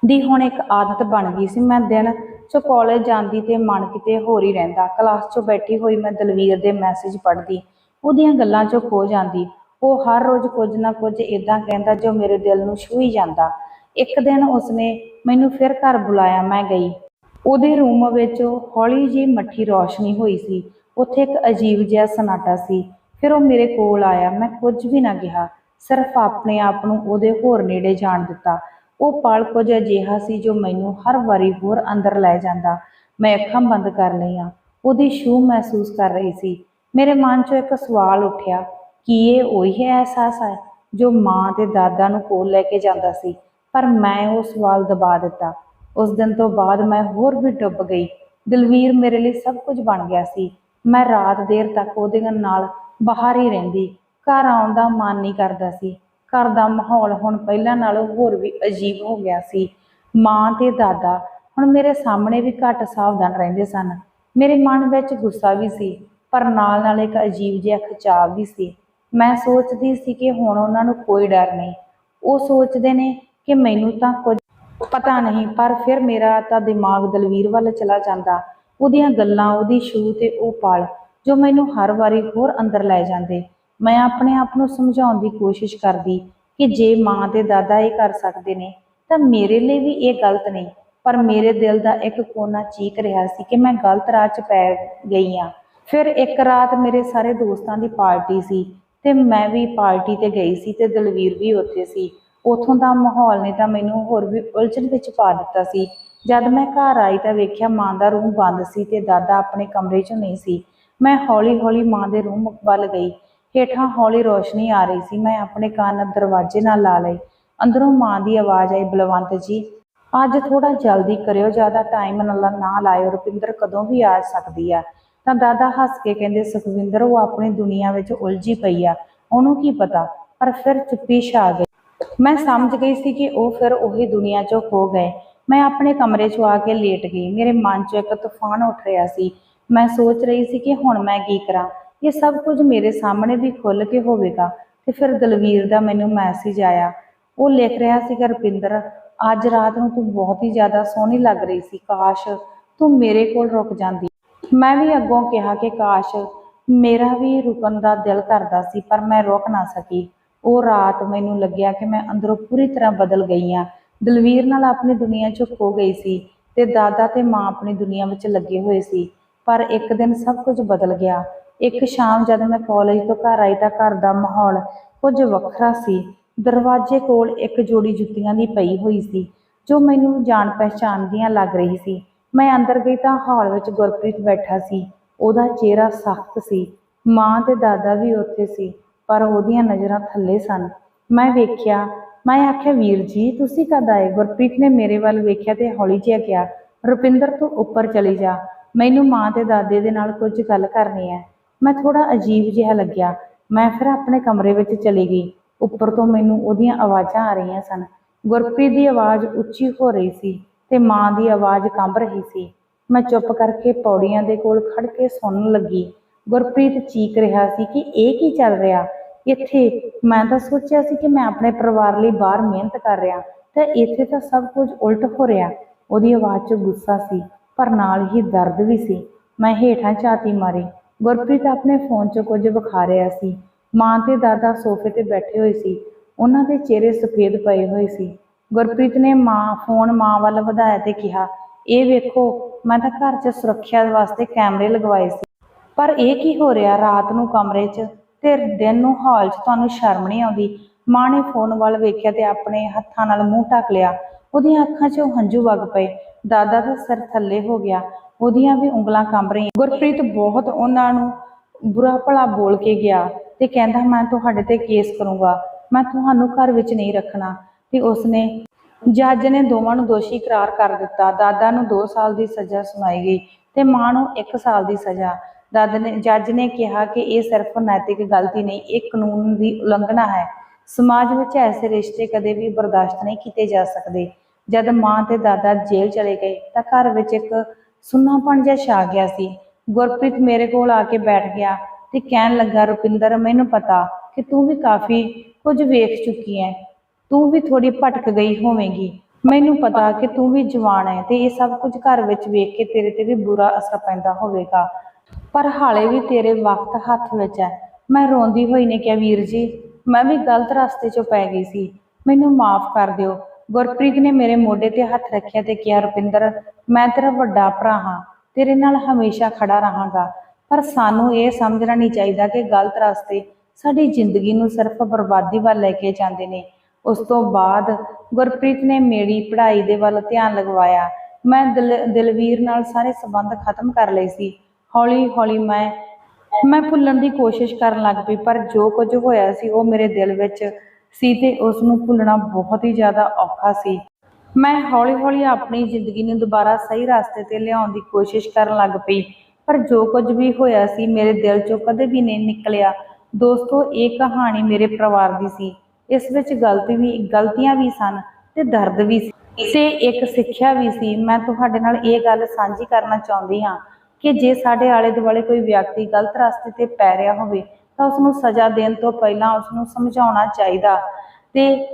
ਦੀ ਹੁਣ ਇੱਕ ਆਦਤ ਬਣ ਗਈ ਸੀ। ਮੈਂ ਦਿਨ ਚ ਕਾਲਜ ਜਾਂਦੀ ਤੇ ਮਨ ਕਿਤੇ ਹੋਰ ਹੀ ਰਹਿੰਦਾ। ਕਲਾਸ ਚੋਂ ਬੈਠੀ ਹੋਈ ਮੈਂ ਦਲਵੀਰ ਦੇ ਮੈਸੇਜ ਪੜ੍ਹਦੀ। ਉਹਦੀਆਂ ਗੱਲਾਂ 'ਚੋਂ ਖੋ ਜਾਂਦੀ। ਉਹ ਹਰ ਰੋਜ਼ ਕੁਝ ਨਾ ਕੁਝ ਇਦਾਂ ਕਹਿੰਦਾ ਜੋ ਮੇਰੇ ਦਿਲ ਨੂੰ ਛੂਹ ਹੀ ਜਾਂਦਾ। ਇੱਕ ਦਿਨ ਉਸਨੇ ਮੈਨੂੰ ਫਿਰ ਘਰ ਬੁਲਾਇਆ, ਮੈਂ ਗਈ। ਉਹਦੇ ਰੂਮ ਵਿੱਚ ਹੌਲੀ ਜਿਹੀ ਮੱਠੀ ਰੌਸ਼ਨੀ ਹੋਈ ਸੀ। ਉੱਥੇ ਇੱਕ ਅਜੀਬ ਜਿਹਾ ਸਨਾਟਾ ਸੀ। ਫਿਰ ਉਹ ਮੇਰੇ ਕੋਲ ਆਇਆ। ਮੈਂ ਕੁਝ ਵੀ ਨਾ ਕਿਹਾ। ਸਿਰਫ ਆਪਣੇ ਆਪ ਨੂੰ ਉਹਦੇ ਹੋਰ ਨੇੜੇ ਜਾਣ ਦਿੱਤਾ। ਉਹ ਪਲ ਕੁਝ ਅਜਿਹਾ ਸੀ ਜੋ ਮੈਨੂੰ ਹਰ ਵਾਰੀ ਹੋਰ ਅੰਦਰ ਲੈ ਜਾਂਦਾ। ਮੈਂ ਅੱਖਾਂ ਬੰਦ ਕਰ ਲਈਆਂ। ਉਹਦੀ ਛੂਹ ਮਹਿਸੂਸ ਕਰ ਰਹੀ ਸੀ। ਮੇਰੇ ਮਨ 'ਚੋਂ ਇੱਕ ਸਵਾਲ ਉੱਠਿਆ, ਕੀ ਇਹ ਉਹੀ ਅਹਿਸਾਸ ਹੈ ਜੋ ਮਾਂ ਤੇ ਦਾਦਾ ਨੂੰ ਕੋਲ ਲੈ ਕੇ ਜਾਂਦਾ ਸੀ? ਪਰ ਮੈਂ ਉਹ ਸਵਾਲ ਦਬਾ ਦਿੱਤਾ। ਉਸ ਦਿਨ ਤੋਂ ਬਾਅਦ ਮੈਂ ਹੋਰ ਵੀ ਡੁੱਬ ਗਈ। ਦਲਵੀਰ ਮੇਰੇ ਲਈ ਸਭ ਕੁਝ ਬਣ ਗਿਆ ਸੀ। ਮੈਂ ਰਾਤ ਦੇਰ ਤੱਕ ਉਹਦੇ ਨਾਲ ਬਾਹਰ ਹੀ ਰਹਿੰਦੀ। ਘਰ ਆਉਣ ਦਾ ਮਨ ਨਹੀਂ ਕਰਦਾ ਸੀ। ਘਰ ਦਾ ਮਾਹੌਲ ਹੁਣ ਪਹਿਲਾਂ ਨਾਲੋਂ ਹੋਰ ਵੀ ਅਜੀਬ ਹੋ ਗਿਆ ਸੀ। ਮਾਂ ਤੇ ਦਾਦਾ ਹੁਣ ਮੇਰੇ ਸਾਹਮਣੇ ਵੀ ਘੱਟ ਸਾਵਧਾਨ ਰਹਿੰਦੇ ਸਨ। ਮੇਰੇ ਮਨ ਵਿੱਚ ਗੁੱਸਾ ਵੀ ਸੀ, ਪਰ ਨਾਲ ਨਾਲ ਇੱਕ ਅਜੀਬ ਜਿਹਾ ਖਿਚਾਵ ਵੀ ਸੀ। ਮੈਂ ਸੋਚਦੀ ਸੀ ਕਿ ਹੁਣ ਉਹਨਾਂ ਨੂੰ ਕੋਈ ਡਰ ਨਹੀਂ। ਉਹ ਸੋਚਦੇ ਨੇ ਕਿ ਮੈਨੂੰ ਤਾਂ ਕੁਝ ਪਤਾ ਨਹੀਂ, ਪਰ ਫਿਰ ਮੇਰਾ ਤਾਂ ਦਿਮਾਗ ਦਲਵੀਰ ਵੱਲ ਚਲਾ ਜਾਂਦਾ। ਉਹਦੀਆਂ ਗੱਲਾਂ, ਉਹਦੀ ਛੂਹ ਤੇ ਉਹ ਪਲ ਜੋ ਮੈਨੂੰ ਹਰ ਵਾਰੀ ਹੋਰ ਅੰਦਰ ਲੈ ਜਾਂਦੇ। ਮੈਂ ਆਪਣੇ ਆਪ ਨੂੰ ਸਮਝਾਉਣ ਦੀ ਕੋਸ਼ਿਸ਼ ਕਰਦੀ ਕਿ ਜੇ ਮਾਂ ਤੇ ਦਾਦਾ ਇਹ ਕਰ ਸਕਦੇ ਨੇ, ਤਾਂ ਮੇਰੇ ਲਈ ਵੀ ਇਹ ਗਲਤ ਨਹੀਂ। ਪਰ ਮੇਰੇ ਦਿਲ ਦਾ ਇੱਕ ਕੋਨਾ ਚੀਕ ਰਿਹਾ ਸੀ ਕਿ ਮੈਂ ਗਲਤ ਰਾਹ 'ਚ ਪੈ ਗਈ ਹਾਂ। ਫਿਰ ਇੱਕ ਰਾਤ ਮੇਰੇ ਸਾਰੇ ਦੋਸਤਾਂ ਦੀ ਪਾਰਟੀ ਸੀ ਤੇ ਮੈਂ ਵੀ ਪਾਰਟੀ ਤੇ ਗਈ ਸੀ ਤੇ ਦਲਵੀਰ ਵੀ ਉੱਥੇ ਸੀ। ਉਥੋਂ ਦਾ ਮਾਹੌਲ ਨੇ ਤਾਂ ਮੈਨੂੰ ਹੋਰ ਵੀ ਉਲਝਣ ਵਿੱਚ ਪਾ ਦਿੱਤਾ ਸੀ। ਜਦ ਮੈਂ ਘਰ ਆਈ ਤਾਂ ਵੇਖਿਆ ਮਾਂ ਦਾ ਰੂਮ ਬੰਦ ਸੀ ਤੇ ਦਾਦਾ ਆਪਣੇ ਕਮਰੇ 'ਚ ਨਹੀਂ ਸੀ। ਮੈਂ ਹੌਲੀ-ਹੌਲੀ ਮਾਂ ਦੇ ਰੂਮ ਵੱਲ ਗਈ। ਹੇਠਾਂ ਹੌਲੀ ਰੋਸ਼ਨੀ ਆ ਰਹੀ ਸੀ। ਮੈਂ ਆਪਣੇ ਕੰਨ ਦਰਵਾਜ਼ੇ ਨਾਲ ਲਾ ਲਈ ਅੰਦਰੋਂ ਮਾਂ ਦੀ ਆਵਾਜ਼ ਆਈ, ਬਲਵੰਤ ਜੀ, ਅੱਜ ਥੋੜਾ ਜਲਦੀ ਕਰਿਓ, ਜ਼ਿਆਦਾ ਟਾਈਮ ਨਾ ਲਾਇਓ, ਰੁਪਿੰਦਰ ਕਦੋਂ ਵੀ ਆ ਸਕਦੀ ਆ। ਤਾਂ ਦਾਦਾ ਹੱਸ ਕੇ ਕਹਿੰਦੇ, ਸੁਖਵਿੰਦਰ, ਉਹ ਆਪਣੀ ਦੁਨੀਆ ਵਿੱਚ ਉਲਝੀ ਪਈ ਆ, ਉਹਨੂੰ ਕੀ ਪਤਾ? ਪਰ ਫਿਰ ਚੁੱਪੀ ਛਾ ਗਈ। ਮੈਂ ਸਮਝ ਗਈ ਸੀ ਕਿ ਉਹ ਫਿਰ ਉਹੀ ਦੁਨੀਆ 'ਚੋਂ ਖੋ ਗਏ। ਮੈਂ ਆਪਣੇ ਕਮਰੇ 'ਚ ਆ ਕੇ ਲੇਟ ਗਈ। ਮੇਰੇ ਮਨ 'ਚ ਇੱਕ ਤੂਫਾਨ ਉੱਠ ਰਿਹਾ ਸੀ। ਮੈਂ ਸੋਚ ਰਹੀ ਸੀ ਕਿ ਹੁਣ ਮੈਂ ਕੀ ਕਰਾਂ। ਇਹ ਸਭ ਕੁਝ ਮੇਰੇ ਸਾਹਮਣੇ ਵੀ ਖੁੱਲ ਕੇ ਹੋਵੇਗਾ। ਤੇ ਫਿਰ ਦਲਵੀਰ ਦਾ ਮੈਨੂੰ ਮੈਸੇਜ ਆਇਆ। ਉਹ ਲਿਖ ਰਿਹਾ ਸੀ ਰੁਪਿੰਦਰ ਅੱਜ ਰਾਤ ਨੂੰ ਤੂੰ ਬਹੁਤ ਹੀ ਜ਼ਿਆਦਾ ਸੋਹਣੀ ਲੱਗ ਰਹੀ ਸੀ, ਕਾਸ਼ ਤੂੰ ਮੇਰੇ ਕੋਲ ਰੁਕ ਜਾਂਦੀ। ਮੈਂ ਵੀ ਅੱਗੋਂ ਕਿਹਾ ਕਿ, ਕਾਸ਼ ਮੇਰਾ ਵੀ ਰੁਕਣ ਦਾ ਦਿਲ ਕਰਦਾ ਸੀ, ਪਰ ਮੈਂ ਰੁਕ ਨਾ ਸਕੀ। ਉਹ ਰਾਤ ਮੈਨੂੰ ਲੱਗਿਆ ਕਿ ਮੈਂ ਅੰਦਰੋਂ ਪੂਰੀ ਤਰ੍ਹਾਂ ਬਦਲ ਗਈ ਹਾਂ। ਦਲਵੀਰ ਨਾਲ ਆਪਣੀ ਦੁਨੀਆ 'ਚ ਖੋ ਗਈ ਸੀ ਤੇ ਦਾਦਾ ਤੇ ਮਾਂ ਆਪਣੀ ਦੁਨੀਆ ਵਿੱਚ ਲੱਗੇ ਹੋਏ ਸੀ, ਪਰ ਇੱਕ ਦਿਨ ਸਭ ਕੁਝ ਬਦਲ ਗਿਆ। ਇੱਕ ਸ਼ਾਮ ਜਦ ਮੈਂ ਕਾਲਜ ਤੋਂ ਘਰ ਆਈ ਤਾਂ ਘਰ ਦਾ ਮਾਹੌਲ ਕੁਝ ਵੱਖਰਾ ਸੀ। ਦਰਵਾਜ਼ੇ ਕੋਲ ਇੱਕ ਜੋੜੀ ਜੁੱਤੀਆਂ ਦੀ ਪਈ ਹੋਈ ਸੀ ਜੋ ਮੈਨੂੰ ਜਾਣ ਪਛਾਣ ਦੀਆਂ ਲੱਗ ਰਹੀ ਸੀ। ਮੈਂ ਅੰਦਰ ਗਈ ਤਾਂ ਹਾਲ ਵਿੱਚ ਗੁਰਪ੍ਰੀਤ ਬੈਠਾ ਸੀ। ਉਹਦਾ ਚਿਹਰਾ ਸਖਤ ਸੀ। ਮਾਂ ਤੇ ਦਾਦਾ ਵੀ ਉੱਥੇ ਸੀ ਪਰ ਉਹਦੀਆਂ ਨਜ਼ਰਾਂ ਥੱਲੇ ਸਨ। ਮੈਂ ਵੇਖਿਆ ਮੈਂ ਆਖਿਆ ਵੀਰ ਜੀ ਤੁਸੀਂ ਕਦ ਆਏ? ਗੁਰਪ੍ਰੀਤ ਨੇ ਮੇਰੇ ਵੱਲ ਵੇਖਿਆ ਤੇ ਹੌਲੀ ਜਿਹਾ ਕਿਹਾ ਰੁਪਿੰਦਰ ਤੂੰ ਉੱਪਰ ਚਲੀ ਜਾ। ਮੈਨੂੰ ਮਾਂ ਤੇ ਦਾਦੇ ਦੇ ਨਾਲ ਕੁਝ ਗੱਲ ਕਰਨੀ ਹੈ। ਮੈਂ ਥੋੜਾ ਅਜੀਬ ਜਿਹਾ ਲੱਗਿਆ। ਮੈਂ ਫਿਰ ਆਪਣੇ ਕਮਰੇ ਵਿੱਚ ਚਲੀ ਗਈ। ਉੱਪਰ ਤੋਂ ਮੈਨੂੰ ਉਹਦੀਆਂ ਆਵਾਜ਼ਾਂ ਆ ਰਹੀਆਂ ਸਨ। ਗੁਰਪ੍ਰੀਤ ਦੀ ਆਵਾਜ਼ ਉੱਚੀ ਹੋ ਰਹੀ ਸੀ ਤੇ ਮਾਂ ਦੀ ਆਵਾਜ਼ ਕੰਬ ਰਹੀ ਸੀ। ਮੈਂ ਚੁੱਪ ਕਰਕੇ ਪੌੜੀਆਂ ਦੇ ਕੋਲ ਖੜ ਕੇ ਸੁਣਨ ਲੱਗੀ। ਗੁਰਪ੍ਰੀਤ ਚੀਕ ਰਿਹਾ ਸੀ ਕਿ ਇਹ ਕੀ ਚੱਲ ਰਿਹਾ? ਇੱਥੇ ਮੈਂ ਤਾਂ ਸੋਚਿਆ ਸੀ ਕਿ ਮੈਂ ਆਪਣੇ ਪਰਿਵਾਰ ਲਈ ਬਾਹਰ ਮਿਹਨਤ ਕਰ ਰਿਹਾ, ਤੇ ਇੱਥੇ ਤਾਂ ਸਭ ਕੁਝ ਉਲਟ ਹੋ ਰਿਹਾ। ਉਹਦੀ ਆਵਾਜ਼ 'ਚ ਗੁੱਸਾ ਸੀ, ਪਰ ਨਾਲ ਹੀ ਦਰਦ ਵੀ ਸੀ। ਮੈਂ ਹੇਠਾਂ ਝਾਤੀ ਮਾਰੀ। ਗੁਰਪ੍ਰੀਤ ਆਪਣੇ ਫੋਨ 'ਚ ਕੁਝ ਵਿਖਾ ਰਿਹਾ ਸੀ। ਮਾਂ ਤੇ ਦਾਦਾ ਸੋਫੇ ਤੇ ਬੈਠੇ ਹੋਏ ਸੀ। ਉਹਨਾਂ ਦੇ ਚਿਹਰੇ ਸਫੇਦ ਪਏ ਹੋਏ ਸੀ। ਗੁਰਪ੍ਰੀਤ ਨੇ ਮਾਂ, ਫੋਨ ਮਾਂ ਵੱਲ ਵਧਾਇਆ ਤੇ ਕਿਹਾ, ਇਹ ਵੇਖੋ, ਮੈਂ ਤਾਂ ਘਰ 'ਚ ਸੁਰੱਖਿਆ ਵਾਸਤੇ ਕੈਮਰੇ ਲਗਵਾਏ ਸੀ। ਪਰ ਇਹ ਕੀ ਹੋ ਰਿਹਾ ਰਾਤ ਨੂੰ ਕਮਰੇ 'ਚ ਤੇ ਦਿਨ ਨੂੰ ਹਾਲ 'ਚ ਤੁਹਾਨੂੰ ਸ਼ਰਮ ਨਹੀਂ ਆਉਂਦੀ? ਮਾਂ ਨੇ ਫੋਨ ਵੱਲ ਵੇਖਿਆ ਤੇ ਆਪਣੇ ਹੱਥਾਂ ਨਾਲ ਮੂੰਹ ਢੱਕ ਲਿਆ। ਉਹਦੀਆਂ ਅੱਖਾਂ 'ਚੋਂ ਹੰਝੂ ਵਗ ਪਏ। ਦਾਦਾ ਦਾ ਸਿਰ ਥੱਲੇ ਹੋ ਗਿਆ। ਉਹਦੀਆਂ ਵੀ ਉਂਗਲਾਂ ਕੰਬ ਰਹੀਆਂ। ਗੁਰਪ੍ਰੀਤ ਬਹੁਤ ਉਹਨਾਂ ਨੂੰ ਬੁਰਾ ਭਲਾ ਬੋਲ ਕੇ ਗਿਆ ਤੇ ਕਹਿੰਦਾ, ਮੈਂ ਤੁਹਾਡੇ ਤੇ ਕੇਸ ਕਰੂੰਗਾ। ਮੈਂ ਤੁਹਾਨੂੰ ਘਰ ਵਿੱਚ ਨਹੀਂ ਰੱਖਣਾ। ਤੇ ਉਸਨੇ ਜੱਜ ਨੇ ਦੋਵਾਂ ਨੂੰ ਦੋਸ਼ੀ ਕਰਾਰ ਕਰ ਦਿੱਤਾ। ਦਾਦਾ ਨੂੰ 2 ਸਾਲ ਦੀ ਸਜ਼ਾ ਸੁਣਾਈ ਗਈ ਤੇ ਮਾਂ ਨੂੰ 1 ਸਾਲ ਦੀ ਸਜ਼ਾ। ਦਾਦਾ ਨੇ, ਜੱਜ ਨੇ ਕਿਹਾ ਕਿ ਇਹ ਸਿਰਫ ਨੈਤਿਕ ਗਲਤੀ ਨਹੀਂ, ਇਹ ਕਾਨੂੰਨ ਦੀ ਉਲੰਘਣਾ ਹੈ। ਸਮਾਜ ਵਿੱਚ ਐਸੇ ਰਿਸ਼ਤੇ ਕਦੇ ਵੀ ਬਰਦਾਸ਼ਤ ਨਹੀਂ ਕੀਤੇ ਜਾ ਸਕਦੇ। ਜਦ ਮਾਂ ਤੇ ਦਾਦਾ ਜੇਲ੍ਹ ਚਲੇ ਗਏ ਤਾਂ ਘਰ ਵਿੱਚ ਇੱਕ ਸੁੰਨਾਪਣ ਜਿਹਾ ਛਾ ਗਿਆ ਸੀ। ਗੁਰਪ੍ਰੀਤ ਮੇਰੇ ਕੋਲ ਆ ਕੇ ਬੈਠ ਗਿਆ ਤੇ ਕਹਿਣ ਲੱਗਾ, ਰੁਪਿੰਦਰ, ਮੈਨੂੰ ਪਤਾ ਕਿ ਤੂੰ ਵੀ ਕਾਫੀ ਕੁਝ ਵੇਖ ਚੁੱਕੀ ਹੈ ਤੂੰ ਵੀ ਥੋੜੀ ਭਟਕ ਗਈ ਹੋਵੇਂਗੀ। ਮੈਨੂੰ ਪਤਾ ਕਿ ਤੂੰ ਵੀ ਜਵਾਨ ਹੈ ਤੇ ਇਹ ਸਭ ਕੁਝ ਘਰ ਵਿੱਚ ਵੇਖ ਕੇ ਤੇਰੇ ਤੇ ਵੀ ਬੁਰਾ ਅਸਰ ਪੈਂਦਾ ਹੋਵੇਗਾ। ਪਰ ਹਾਲੇ ਵੀ ਤੇਰੇ ਵਕਤ ਹੱਥ ਵਿੱਚ ਹੈ ਮੈਂ ਰੋਂਦੀ ਹੋਈ ਨੇ ਕਿਹਾ, ਵੀਰ ਜੀ, ਮੈਂ ਵੀ ਗਲਤ ਰਸਤੇ 'ਚੋਂ ਪੈ ਗਈ ਸੀ। ਮੈਨੂੰ ਮਾਫ ਕਰ ਦਿਓ। ਗੁਰਪ੍ਰੀਤ ਨੇ ਮੇਰੇ ਮੋਢੇ ਤੇ ਹੱਥ ਰੱਖਿਆ ਤੇ ਕਿਹਾ, ਰੁਪਿੰਦਰ, ਮੈਂ ਤੇਰਾ ਵੱਡਾ ਭਰਾ ਹਾਂ, ਤੇਰੇ ਨਾਲ ਹਮੇਸ਼ਾ ਖੜਾ ਰਹਾਂਗਾ, ਪਰ ਸਾਨੂੰ ਇਹ ਸਮਝਣਾ ਨਹੀਂ ਚਾਹੀਦਾ ਕਿ ਗਲਤ ਰਸਤੇ ਸਾਡੀ ਜ਼ਿੰਦਗੀ ਨੂੰ ਸਿਰਫ ਬਰਬਾਦੀ ਵੱਲ ਲੈ ਕੇ ਜਾਂਦੇ ਨੇ। ਉਸ ਤੋਂ ਬਾਅਦ ਗੁਰਪ੍ਰੀਤ ਨੇ ਮੇਰੀ ਪੜ੍ਹਾਈ ਦੇ ਵੱਲ ਧਿਆਨ ਲਗਵਾਇਆ। ਮੈਂ ਦਿਲ, ਦਿਲਵੀਰ ਨਾਲ ਸਾਰੇ ਸਬੰਧ ਖਤਮ ਕਰ ਲਏ ਸੀ। ਹੌਲੀ ਹੌਲੀ ਮੈਂ ਮੈਂ ਭੁੱਲਣ ਦੀ ਕੋਸ਼ਿਸ਼ ਕਰਨ ਲੱਗ ਪਈ, ਪਰ ਜੋ ਕੁਝ ਹੋਇਆ ਸੀ ਉਹ ਮੇਰੇ ਦਿਲ ਵਿੱਚ ਸੀ ਤੇ ਉਸ ਨੂੰ ਭੁੱਲਣਾ ਬਹੁਤ ਹੀ ਜ਼ਿਆਦਾ ਔਖਾ ਸੀ। ਮੈਂ ਹੌਲੀ-ਹੌਲੀ ਆਪਣੀ ਜ਼ਿੰਦਗੀ ਨੂੰ ਦੁਬਾਰਾ ਸਹੀ ਰਸਤੇ ਤੇ ਲਿਆਉਣ ਦੀ ਕੋਸ਼ਿਸ਼ ਕਰਨ ਲੱਗ ਪਈ, ਪਰ ਜੋ ਕੁਝ ਵੀ ਹੋਇਆ ਸੀ ਮੇਰੇ ਦਿਲ ਚੋਂ ਕਦੇ ਵੀ ਨਹੀਂ ਨਿਕਲਿਆ। ਦੋਸਤੋ, ਇਹ ਕਹਾਣੀ ਮੇਰੇ ਪਰਿਵਾਰ ਦੀ ਸੀ। ਇਸ ਵਿੱਚ ਗਲਤੀ ਵੀ, ਗਲਤੀਆਂ ਵੀ ਸਨ ਤੇ ਦਰਦ ਵੀ ਸੀ। ਤੇ ਇੱਕ ਸਿੱਖਿਆ ਵੀ ਸੀ। ਮੈਂ ਤੁਹਾਡੇ ਨਾਲ ਇਹ ਗੱਲ ਸਾਂਝੀ ਕਰਨਾ ਚਾਹੁੰਦੀ ਹਾਂ ਕਿ ਜੇ ਸਾਡੇ ਆਲੇ ਦੁਆਲੇ ਕੋਈ ਵਿਅਕਤੀ ਗਲਤ ਰਸਤੇ ਤੇ ਪੈ ਰਿਹਾ ਹੋਵੇ ਤਾਂ ਉਸ ਨੂੰ ਸਜ਼ਾ ਦੇਣ ਤੋਂ ਪਹਿਲਾਂ ਉਸ ਨੂੰ ਸਮਝਾਉਣਾ ਚਾਹੀਦਾ ਤੇ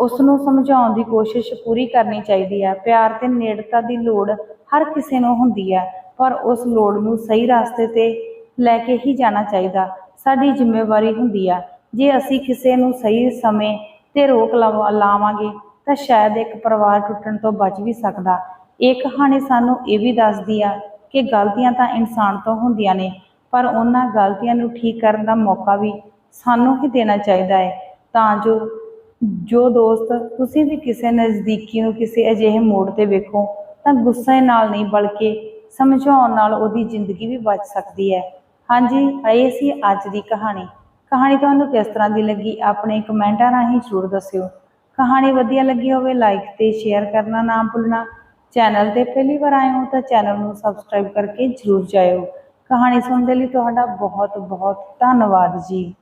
ਉਸ ਨੂੰ ਸਮਝਾਉਣ ਦੀ ਕੋਸ਼ਿਸ਼ ਪੂਰੀ ਕਰਨੀ ਚਾਹੀਦੀ ਹੈ। ਪਿਆਰ ਤੇ ਨੇੜਤਾ ਦੀ ਲੋੜ ਹਰ ਕਿਸੇ ਨੂੰ ਹੁੰਦੀ ਹੈ, ਪਰ ਉਸ ਲੋੜ ਨੂੰ ਸਹੀ ਰਸਤੇ ਤੇ ਲੈ ਕੇ ਹੀ ਜਾਣਾ ਚਾਹੀਦਾ। ਸਾਡੀ ਜ਼ਿੰਮੇਵਾਰੀ ਹੁੰਦੀ ਆ, ਜੇ ਅਸੀਂ ਕਿਸੇ ਨੂੰ ਸਹੀ ਸਮੇਂ ਤੇ ਰੋਕ ਲਵਾ- ਲਾਵਾਂਗੇ, ਤਾਂ ਸ਼ਾਇਦ ਇੱਕ ਪਰਿਵਾਰ ਟੁੱਟਣ ਤੋਂ ਬਚ ਵੀ ਸਕਦਾ। ਇਹ ਕਹਾਣੀ ਸਾਨੂੰ ਇਹ ਵੀ ਦੱਸਦੀ ਆ ਕਿ ਗਲਤੀਆਂ ਤਾਂ ਇਨਸਾਨ ਤੋਂ ਹੁੰਦੀਆਂ ਨੇ ਪਰ ਉਹਨਾਂ ਗਲਤੀਆਂ ਨੂੰ ਠੀਕ ਕਰਨ ਦਾ ਮੌਕਾ ਵੀ ਸਾਨੂੰ ਹੀ ਦੇਣਾ ਚਾਹੀਦਾ ਹੈ। ਤਾਂ ਜੋ ਜੋ ਦੋਸਤ ਤੁਸੀਂ ਵੀ ਕਿਸੇ ਨਜ਼ਦੀਕੀ ਨੂੰ ਕਿਸੇ ਅਜਿਹੇ ਮੋੜ ਤੇ ਵੇਖੋ, ਤਾਂ ਗੁੱਸੇ ਨਾਲ ਨਹੀਂ ਬਲਕਿ ਸਮਝਾਉਣ ਨਾਲ ਉਹਦੀ ਜ਼ਿੰਦਗੀ ਵੀ ਬਚ ਸਕਦੀ ਹੈ। ਹਾਂਜੀ ਇਹ ਸੀ ਅੱਜ ਦੀ ਕਹਾਣੀ। ਕਹਾਣੀ ਤੁਹਾਨੂੰ ਕਿਸ ਤਰ੍ਹਾਂ ਦੀ ਲੱਗੀ, ਆਪਣੇ ਕਮੈਂਟਾਂ ਰਾਹੀਂ ਜ਼ਰੂਰ ਦੱਸਿਓ। ਕਹਾਣੀ ਵਧੀਆ ਲੱਗੀ ਹੋਵੇ, ਲਾਈਕ ਤੇ ਸ਼ੇਅਰ ਕਰਨਾ ਨਾ ਭੁੱਲਣਾ। ਚੈਨਲ ਤੇ ਪਹਿਲੀ ਵਾਰ ਆਏ ਹੋ ਤਾਂ ਚੈਨਲ ਨੂੰ ਸਬਸਕ੍ਰਾਈਬ ਕਰਕੇ ਜ਼ਰੂਰ ਜਾਇਓ। ਕਹਾਣੀ ਸੁਣਨ ਦੇ ਲਈ ਤੁਹਾਡਾ ਬਹੁਤ ਬਹੁਤ ਧੰਨਵਾਦ ਜੀ।